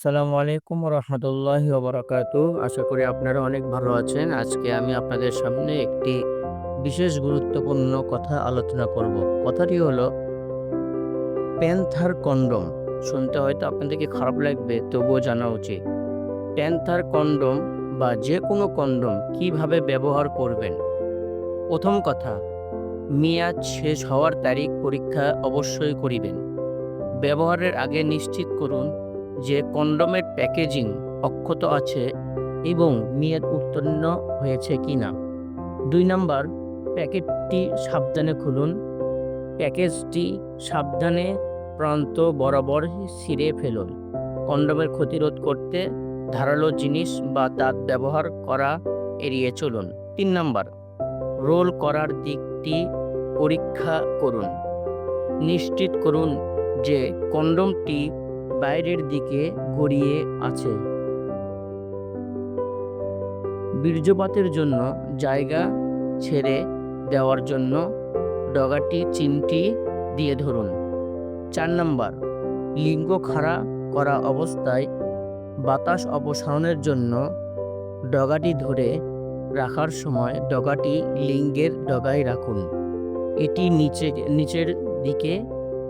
আসসালামু আলাইকুম রহমতুল্লাহি ওবরাকাতু। আশা করি আপনারা অনেক ভালো আছেন। আজকে আমি আপনাদের সামনে একটি বিশেষ গুরুত্বপূর্ণ কথা আলোচনা করব। কথাটি হলো প্যান্থার কন্ডম শুনতে হয়তো আপনাদেরকে খারাপ লাগবে, তবুও জানা উচিত। প্যান্থার কন্ডম বা যে কোনো কন্ডম কীভাবে ব্যবহার করবেন? প্রথম কথা, মেয়াদ শেষ হওয়ার তারিখ পরীক্ষা অবশ্যই করিবেন। ব্যবহারের আগে নিশ্চিত করুন যে কন্ডোমের প্যাকেজিং অক্ষত আছে এবং মেয়াদ উত্তীর্ণ হয়েছে কি না দুই নাম্বার, প্যাকেটটি সাবধানে খুলুন। প্যাকেজটি সাবধানে প্রান্ত বরাবর ছিঁড়ে ফেলুন। কন্ডোমের ক্ষতিরোধ করতে ধারালো জিনিস বা দাঁত ব্যবহার করা এড়িয়ে চলুন। তিন নাম্বার, রোল করার দিকটি পরীক্ষা করুন। নিশ্চিত করুন যে কন্ডোমটি বাইরের দিকে গড়িয়ে আছে। বীর্যপাতের জন্য জায়গা ছেড়ে দেওয়ার জন্য ডগাটি চিনটি দিয়ে ধরুন। চার নাম্বার, লিঙ্গ খাড়া করা অবস্থায় বাতাস অপসারণের জন্য ডগাটি ধরে রাখার সময় ডগাটি লিঙ্গের ডগায় রাখুন। এটি নিচে, নিচের দিকে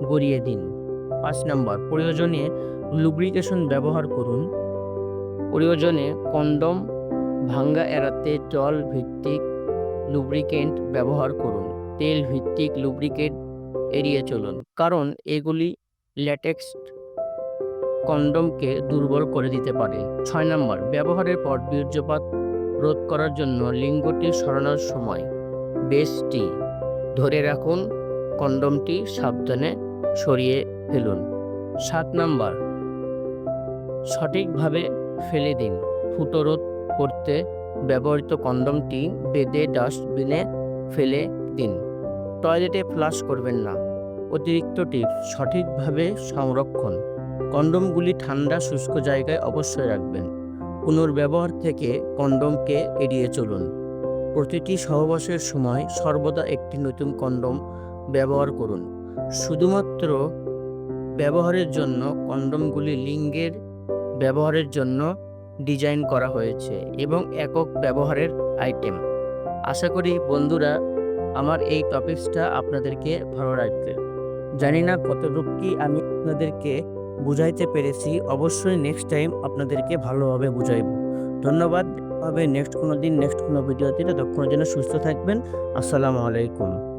গড়িয়ে দিন। পাঁচ নম্বর, প্রয়োজনে লুব্রিকেশন ব্যবহার করুন। প্রয়োজনে কন্ডম ভাঙ্গা এড়াতে জল ভিত্তিক লুব্রিকেন্ট ব্যবহার করুন। তেল ভিত্তিক লুব্রিকেন্ট এড়িয়ে চলুন। কারণ এগুলি ল্যাটেক্স কন্ডমকে দুর্বল করে দিতে পারে। ছয় নম্বর, ব্যবহারের পর বীর্যপাত রোধ করার জন্য লিঙ্গটি সরানোর সময় বেশটি ধরে রাখুন। কন্ডমটি সাবধানে সরিয়ে ফেলুন। সাত নাম্বার। সঠিকভাবে ফেলে দিন। ফুটো রোধ করতে ব্যবহৃত কন্ডমটি বেদে ডাস্টবিনে ফেলে দিন। টয়লেটে ফ্লাশ করবেন না। অতিরিক্ত টিপস, সঠিকভাবে সংরক্ষণ। কন্ডমগুলি ঠান্ডা, শুষ্ক জায়গায় অবশ্যই রাখবেন। পুনর্ব্যবহার থেকে কন্ডমকে এড়িয়ে চলুন। প্রতিটি সহবাসের সময় সর্বদা একটি নতুন কন্ডম ব্যবহার করুন। শুধুমাত্র ব্যবহারের জন্য, কন্ডমগুলি লিঙ্গের ব্যবহারের জন্য ডিজাইন করা হয়েছে এবং একক ব্যবহারের আইটেম। আশা করি বন্ধুরা, আমার এই টপিকসটা আপনাদেরকে ভালো লাগবে। জানি না কতটুকু কি আমি আপনাদেরকে বুঝাইতে পেরেছি, অবশ্যই নেক্সট টাইম আপনাদেরকে ভালোভাবে বুঝাইব। ধন্যবাদ হবে নেক্সট কোনো দিন নেক্সট কোনো ভিডিওতে, ততক্ষণের জন্য সুস্থ থাকবেন। আসসালামু আলাইকুম।